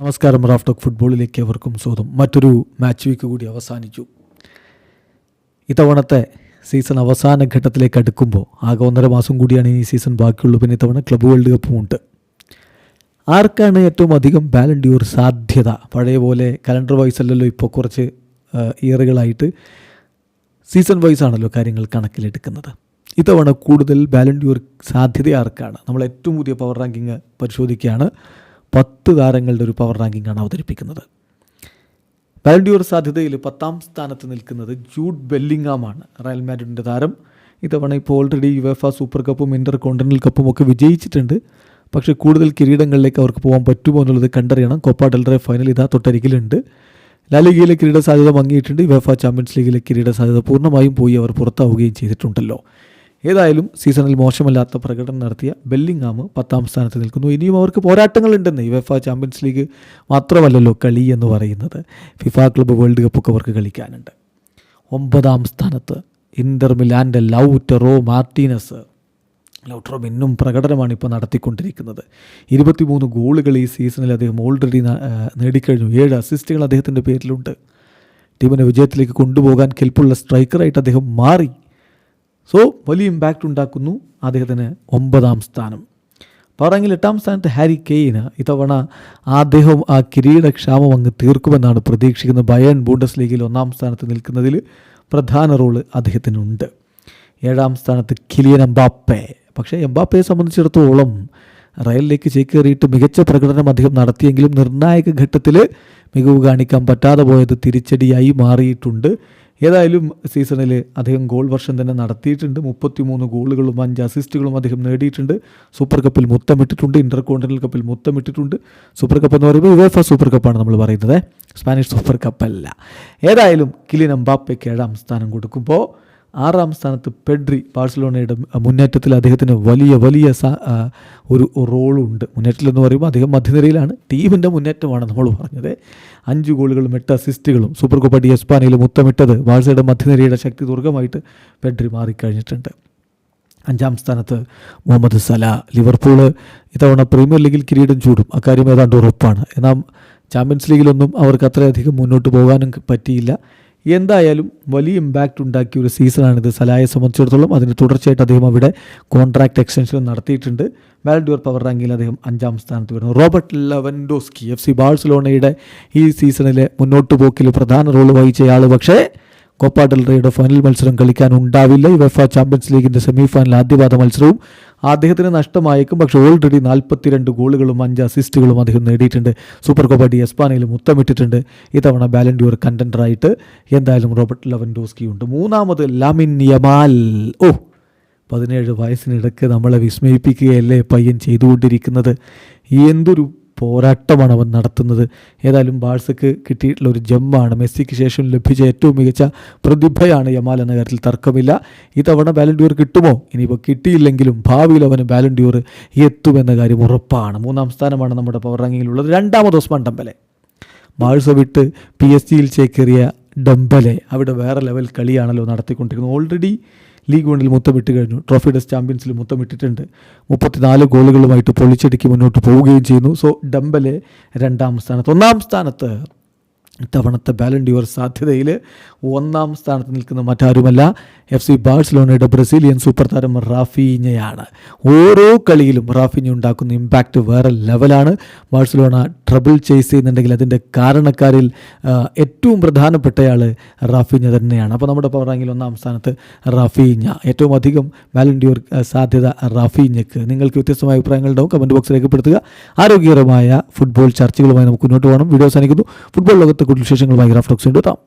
നമസ്കാരം റാഫ്ടോക്ക് ഫുട്ബോളിലേക്ക് അവർക്കും സ്വാഗതം. മറ്റൊരു മാച്ച് വീക്ക് കൂടി അവസാനിച്ചു. ഇത്തവണത്തെ സീസൺ അവസാന ഘട്ടത്തിലേക്ക് അടുക്കുമ്പോൾ ആകെ ഒന്നര മാസം കൂടിയാണ് ഈ സീസൺ ബാക്കിയുള്ളൂ. പിന്നെ ഇത്തവണ ക്ലബ് വേൾഡ് കപ്പും ഉണ്ട്. ആർക്കാണ് ഏറ്റവും അധികം ബാലൻഡ്യൂർ സാധ്യത? പഴയ പോലെ കലണ്ടർ വൈസ് അല്ലല്ലോ ഇപ്പോൾ കുറച്ച് ഇയറുകളായിട്ട് സീസൺ വൈസ് ആണല്ലോ കാര്യങ്ങൾ കണക്കിലെടുക്കുന്നത്. ഇത്തവണ കൂടുതൽ ബാലൻഡ്യൂർ സാധ്യത ആർക്കാണ്? നമ്മൾ ഏറ്റവും പുതിയ പവർ റാങ്കിങ് പരിശോധിക്കുകയാണ്. പത്ത് താരങ്ങളുടെ ഒരു പവർ റാങ്കിങ്ങാണ് അവതരിപ്പിക്കുന്നത്. ബാലൻഡ്യൂർ സാധ്യതയിൽ പത്താം സ്ഥാനത്ത് നിൽക്കുന്നത് ജൂഡ് ബെല്ലിങ്ങാമാണ് റയൽ മാഡ്രിഡിന്റെ താരം. ഇത്തവണ ഇപ്പോൾ ഓൾറെഡി യുവേഫ സൂപ്പർ കപ്പും ഇന്റർ കോണ്ടിനൽ കപ്പും ഒക്കെ വിജയിച്ചിട്ടുണ്ട്. പക്ഷേ കൂടുതൽ കിരീടങ്ങളിലേക്ക് അവർക്ക് പോകാൻ പറ്റുമോ എന്നുള്ളത് കണ്ടറിയണം. കോപ്പ ഡെൽറെ ഫൈനൽ ഇതാ തൊട്ടരികിലുണ്ട്. ലാലിഗയിലെ കിരീട സാധ്യത മങ്ങിയിട്ടുണ്ട് യുവേഫ ചാമ്പ്യൻസ് ലീഗിലെ കിരീട സാധ്യത പൂർണമായും പോയി അവർ പുറത്താവുകയും ചെയ്തിട്ടുണ്ടല്ലോ. ഏതായാലും സീസണിൽ മോശമല്ലാത്ത പ്രകടനം നടത്തിയ ബെല്ലിംഗാം പത്താം സ്ഥാനത്ത് നിൽക്കുന്നു. ഇനിയും അവർക്ക് പോരാട്ടങ്ങളുണ്ടെന്ന് എഫ് ചാമ്പ്യൻസ് ലീഗ് മാത്രമല്ലല്ലോ കളി എന്ന് പറയുന്നത്. ഫിഫ ക്ലബ്ബ് വേൾഡ് കപ്പൊക്കെ അവർക്ക് കളിക്കാനുണ്ട്. ഒമ്പതാം സ്ഥാനത്ത് ഇന്റർ മിലാന്റെ ലൗറ്ററോ മാർട്ടീനസ്. ലൗട്ടറോ ഇന്നും പ്രകടനമാണ് ഇപ്പോൾ നടത്തിക്കൊണ്ടിരിക്കുന്നത്. ഇരുപത്തിമൂന്ന് ഗോളുകൾ ഈ സീസണിൽ അദ്ദേഹം ഓൾറെഡി നേടിക്കഴിഞ്ഞു. ഏഴ് അസിസ്റ്റുകൾ അദ്ദേഹത്തിന്റെ പേരിലുണ്ട്. ടീമിനെ വിജയത്തിലേക്ക് കൊണ്ടുപോകാൻ കെൽപ്പുള്ള സ്ട്രൈക്കറായിട്ട് അദ്ദേഹം മാറി. സോ വലിയ ഇമ്പാക്റ്റ് ഉണ്ടാക്കുന്നു അദ്ദേഹത്തിന് ഒമ്പതാം സ്ഥാനം. പറഞ്ഞെങ്കിൽ എട്ടാം സ്ഥാനത്ത് ഹാരി കെയ്ന് ഇത്തവണ അദ്ദേഹം ആ കിരീടക്ഷാമം അങ്ങ് തീർക്കുമെന്നാണ് പ്രതീക്ഷിക്കുന്നത്. ബയൺ ബൂണ്ടസ് ലീഗിൽ ഒന്നാം സ്ഥാനത്ത് നിൽക്കുന്നതിൽ പ്രധാന റോൾ അദ്ദേഹത്തിനുണ്ട്. ഏഴാം സ്ഥാനത്ത് കിലിയൻ എംബാപ്പെ. പക്ഷേ എംബാപ്പയെ സംബന്ധിച്ചിടത്തോളം റയലിലേക്ക് ചേക്കേറിയിട്ട് മികച്ച പ്രകടനം അദ്ദേഹം നടത്തിയെങ്കിലും നിർണായക ഘട്ടത്തിൽ മികവ് കാണിക്കാൻ പറ്റാതെ പോയത് തിരിച്ചടിയായി മാറിയിട്ടുണ്ട്. ഏതായാലും സീസണിൽ അദ്ദേഹം ഗോൾ വർഷം തന്നെ നടത്തിയിട്ടുണ്ട്. മുപ്പത്തിമൂന്ന് ഗോളുകളും അഞ്ച് അസിസ്റ്റുകളും അദ്ദേഹം നേടിയിട്ടുണ്ട്. സൂപ്പർ കപ്പിൽ മുത്തമിട്ടിട്ടുണ്ട്. ഇന്റർ കോണ്ടിനൽ കപ്പിൽ മുത്തമിട്ടിട്ടുണ്ട്. സൂപ്പർ കപ്പ് എന്ന് പറയുമ്പോൾ യുവേഫ സൂപ്പർ കപ്പാണ് നമ്മൾ പറയുന്നത്. സ്പാനിഷ് സൂപ്പർ കപ്പല്ല. ഏതായാലും കിലിൻ എംബാപ്പയ്ക്ക് ഏഴാം സ്ഥാനം കൊടുക്കുമ്പോൾ ആറാം സ്ഥാനത്ത് പെഡ്രി ബാഴ്സലോണയുടെ മുന്നേറ്റത്തിൽ അദ്ദേഹത്തിന് വലിയ വലിയ ഒരു റോളുണ്ട്. മുന്നേറ്റത്തിലെന്ന് പറയുമ്പോൾ അദ്ദേഹം മധ്യനിരയിലാണ്. ടീമിന്റെ മുന്നേറ്റമാണ് നമ്മൾ പറഞ്ഞത്. അഞ്ച് ഗോളുകളും എട്ട് അസിസ്റ്റുകളും സൂപ്പർ കപ്പ് ഡി എസ്പാനയിൽ മുത്തമിട്ടത് ബാഴ്സയുടെ മധ്യനിരയുടെ ശക്തി ദുർഗമായിട്ട് പെഡ്രി മാറിക്കഴിഞ്ഞിട്ടുണ്ട്. അഞ്ചാം സ്ഥാനത്ത് മുഹമ്മദ് സല. ലിവർപൂൾ ഇത്തവണ പ്രീമിയർ ലീഗിൽ കിരീടം ചൂടും. അക്കാര്യം ഏതാണ്ട് ഉറപ്പാണ്. എന്നാൽ ചാമ്പ്യൻസ് ലീഗിലൊന്നും അവർക്ക് അത്രയധികം മുന്നോട്ട് പോകാനും പറ്റിയില്ല. എന്തായാലും വലിയ ഇമ്പാക്റ്റ് ഉണ്ടാക്കിയ ഒരു സീസണാണിത് സലായെ സംബന്ധിച്ചിടത്തോളം അതിന് തുടർച്ചയായിട്ട് അദ്ദേഹം അവിടെ കോൺട്രാക്ട് എക്സ്റ്റൻഷൻ നടത്തിയിട്ടുണ്ട്. വാലഡ്യൂർ പവർ റാങ്കിൽ അദ്ദേഹം അഞ്ചാം സ്ഥാനത്ത് വരുന്നു. റോബർട്ട് ലെവൻഡോസ്കി എഫ് സി ബാഴ്സലോണയുടെ ഈ സീസണിലെ മുന്നോട്ട് പോക്കിൽ പ്രധാന റോൾ വഹിച്ചയാൾ പക്ഷേ കോപ്പ ഡെൽറയുടെ ഫൈനൽ മത്സരം കളിക്കാൻ ഉണ്ടാവില്ല യുവഫ ചാമ്പ്യൻസ് ലീഗിന്റെ സെമി ഫൈനൽ ആദ്യപാദ മത്സരവും അദ്ദേഹത്തിന് നഷ്ടമായേക്കും. പക്ഷേ ഓൾറെഡി നാൽപ്പത്തിരണ്ട് ഗോളുകളും അഞ്ച് അസിസ്റ്റുകളും അദ്ദേഹം നേടിയിട്ടുണ്ട്. സൂപ്പർ കോപ്പ ഡി എസ്പാനയിൽ മുത്തമിട്ടിട്ടുണ്ട്. ഇത്തവണ ബാലൻഡ്യൂർ കണ്ടൻഡറായിട്ട് എന്തായാലും റോബർട്ട് ലെവൻഡോസ്കി ഉണ്ട്. മൂന്നാമത് ലാമിൻ യമാൽ ഓ പതിനേഴ് വയസ്സിനിടയ്ക്ക് നമ്മളെ വിസ്മയിപ്പിക്കുകയല്ലേ പയ്യൻ ചെയ്തുകൊണ്ടിരിക്കുന്നത്? എന്തൊരു പോരാട്ടമാണ് അവൻ നടത്തുന്നത്. ഏതായാലും ബാഴ്സക്ക് കിട്ടിയിട്ടുള്ള ഒരു ജമ്മാണ്. മെസ്സിക്ക് ശേഷം ലഭിച്ച ഏറ്റവും മികച്ച പ്രതിഭയാണ് യമാൽ എന്ന കാര്യത്തിൽ തർക്കമില്ല. ഇത്തവണ ബാലൻഡ്യൂർ കിട്ടുമോ? ഇനിയിപ്പോൾ കിട്ടിയില്ലെങ്കിലും ഭാവിയിൽ അവന് ബാലൻഡ്യൂർ എത്തുമെന്ന കാര്യം ഉറപ്പാണ്. മൂന്നാം സ്ഥാനമാണ് നമ്മുടെ പവർ റാങ്കിങ്ങിലുള്ളത് രണ്ടാമത് ഉസ്മാൻ ഡംബലെ. ബാഴ്സ വിട്ട് പി എസ് ജിയിൽ ചേക്കേറിയ ഡംബലെ അവിടെ വേറെ ലെവൽ കളിയാണല്ലോ നടത്തിക്കൊണ്ടിരിക്കുന്നത് ഓൾറെഡി ലീഗ് വണ്ണിൽ മുത്തമിട്ട് കഴിഞ്ഞു. ട്രോഫി ഡസ് ചാമ്പ്യൻസിൽ മുത്തമിട്ടിട്ടുണ്ട്. മുപ്പത്തിനാല് ഗോളുകളുമായിട്ട് പൊളിച്ചടുക്കി മുന്നോട്ട് പോവുകയും ചെയ്യുന്നു. സോ ഡംബലെ രണ്ടാം സ്ഥാനത്ത്. ഒന്നാം സ്ഥാനത്ത് ഇത്തവണത്തെ ബാലൻഡിയോർ സാധ്യതയിൽ ഒന്നാം സ്ഥാനത്ത് നിൽക്കുന്ന മറ്റാരുമല്ല. എഫ് സി ബാഴ്സലോണയുടെ ബ്രസീലിയൻ സൂപ്പർ താരം റാഫീഞ്ഞയാണ് ഓരോ കളിയിലും റാഫീഞ്ഞ ഉണ്ടാക്കുന്ന ഇമ്പാക്റ്റ് വേറെ ലെവലാണ് ബാഴ്സലോണ ട്രബിൾ ചേസ് ചെയ്യുന്നുണ്ടെങ്കിൽ അതിന്റെ കാരണക്കാരിൽ ഏറ്റവും പ്രധാനപ്പെട്ടയാൾ റാഫീഞ്ഞ തന്നെയാണ്. അപ്പോൾ നമ്മുടെ പവർ റാങ്കിൽ ഒന്നാം സ്ഥാനത്ത് റാഫീഞ്ഞ ഏറ്റവും അധികം ബാലൻഡിയോർ സാധ്യത റാഫീഞ്ഞക്ക് നിങ്ങൾക്ക് വ്യത്യസ്തമായ അഭിപ്രായങ്ങൾ ഉണ്ടാവും. കമന്റ് ബോക്സ് രേഖപ്പെടുത്തുക. ആരോഗ്യകരമായ ഫുട്ബോൾ ചർച്ചകളുമായി നമുക്ക് മുന്നോട്ട് പോകണം. വീഡിയോ അവസാനിക്കുന്നു. ഫുട്ബോൾ ലോകത്തെ കൂടുതൽ വിശേഷങ്ങളുമായി ഗ്രാഫ്റ്റോക്സ് ഉണ്ട് എത്താം.